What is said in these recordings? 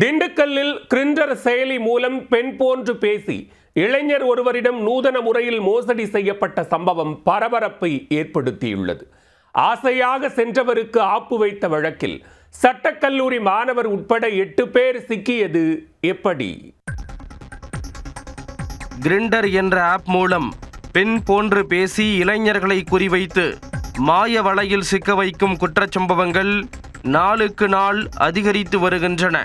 திண்டுக்கல்லில் கிரிண்டர் செயலி மூலம் பெண் போன்று பேசி இளைஞர் ஒருவரிடம் நூதன முறையில் மோசடி செய்யப்பட்ட சம்பவம் பரபரப்பை ஏற்படுத்தியுள்ளது. ஆசையாக சென்றவருக்கு ஆப்பு வைத்த வழக்கில் சட்டக்கல்லூரி மாணவர் உட்பட எட்டு பேர் சிக்கியது எப்படி? கிரிண்டர் என்ற ஆப் மூலம் பெண் போன்று பேசி இளைஞர்களை குறிவைத்து மாய வலையில் சிக்க வைக்கும் குற்றச்சம்பவங்கள் நாளுக்கு நாள் அதிகரித்து வருகின்றன.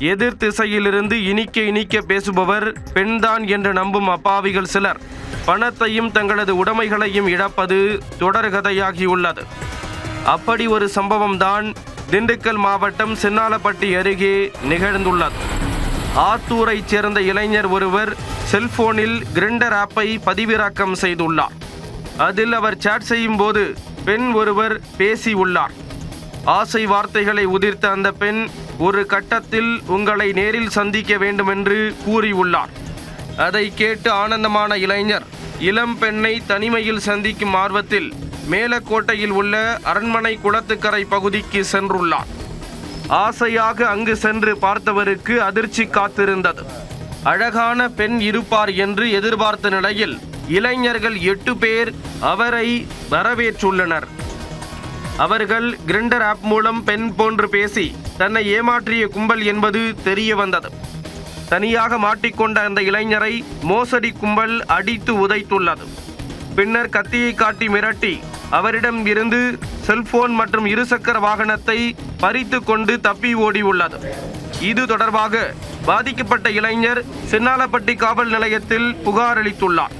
எதிர் திசையிலிருந்து இனிக்க இனிக்க பேசுபவர் பெண்தான் என்று நம்பும் அப்பாவிகள் சிலர். பணத்தையும் தங்களது உடைமைகளையும் இழப்பது தொடர்கதையாகியுள்ளது அப்படி ஒரு சம்பவம்தான் திண்டுக்கல் மாவட்டம் சின்னாலப்பட்டி அருகே நிகழ்ந்துள்ளது. ஆத்தூரைச் சேர்ந்த இளைஞர் ஒருவர் செல்போனில் கிரிண்டர் ஆப்பை பதிவிறக்கம் செய்துள்ளார். அதில் அவர் சேட் செய்யும் போது பெண் ஒருவர் பேசியுள்ளார் ஆசை வார்த்தைகளை உதிர்த்த அந்த பெண் ஒரு கட்டத்தில் உங்களை நேரில் சந்திக்க வேண்டுமென்று கூறியுள்ளார். அதை கேட்டு ஆனந்தமான இளைஞர் இளம் பெண்ணை தனிமையில் சந்திக்கும் ஆர்வத்தில் மேலக்கோட்டையில் உள்ள அரண்மனை குளத்துக்கரை பகுதிக்கு சென்றுள்ளார். ஆசையாக அங்கு சென்று பார்த்தவருக்கு அதிர்ச்சி காத்திருந்தது. அழகான பெண் இருப்பார் என்று எதிர்பார்த்த நிலையில் இளைஞர்கள் எட்டு பேர் அவரை வரவேற்றுள்ளனர். அவர்கள் கிரிண்டர் ஆப் மூலம் பெண் போன்று பேசி தன்னை ஏமாற்றிய கும்பல் என்பது தெரிய வந்தது. தனியாக மாட்டிக்கொண்ட அந்த இளைஞரை மோசடி கும்பல் அடித்து உதைத்துள்ளது. பின்னர் கத்தியை காட்டி மிரட்டி அவரிடம் இருந்து செல்போன் மற்றும் இருசக்கர வாகனத்தை பறித்து கொண்டு தப்பி ஓடியுள்ளது இது தொடர்பாக பாதிக்கப்பட்ட இளைஞர் சின்னாலப்பட்டி காவல் நிலையத்தில் புகார் அளித்துள்ளார்.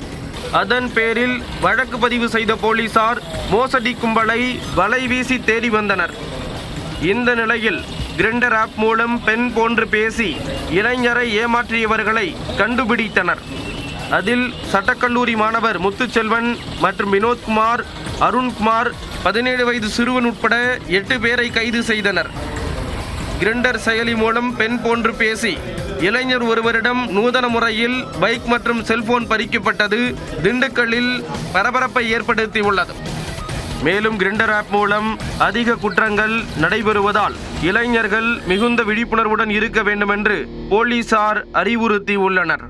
அதன் பேரில் வழக்கு பதிவு செய்த போலீசார் மோசடி கும்பலை வலை வீசி தேடி வந்தனர். இந்த நிலையில் கிரிண்டர் ஆப் மூலம் பெண் போன்று பேசி இளைஞரை ஏமாற்றியவர்களை கண்டுபிடித்தனர். அதில் சட்டக்கல்லூரி மாணவர் முத்துச்செல்வன் மற்றும் வினோத்குமார் அருண்குமார் பதினேழு வயது சிறுவன் உட்பட எட்டு பேரை கைது செய்தனர். கிரிண்டர் செயலி மூலம் பெண் போன்று பேசி இளைஞர் ஒருவரிடம் நூதன முறையில் பைக் மற்றும் செல்போன் பறிக்கப்பட்டது திண்டுக்கல்லில் பரபரப்பை ஏற்படுத்தியுள்ளது. மேலும் கிரிண்டர் ஆப் மூலம் அதிக குற்றங்கள் நடைபெறுவதால் இளைஞர்கள் மிகுந்த விழிப்புணர்வுடன் இருக்க வேண்டுமென்று போலீசார் அறிவுறுத்தியுள்ளனர்.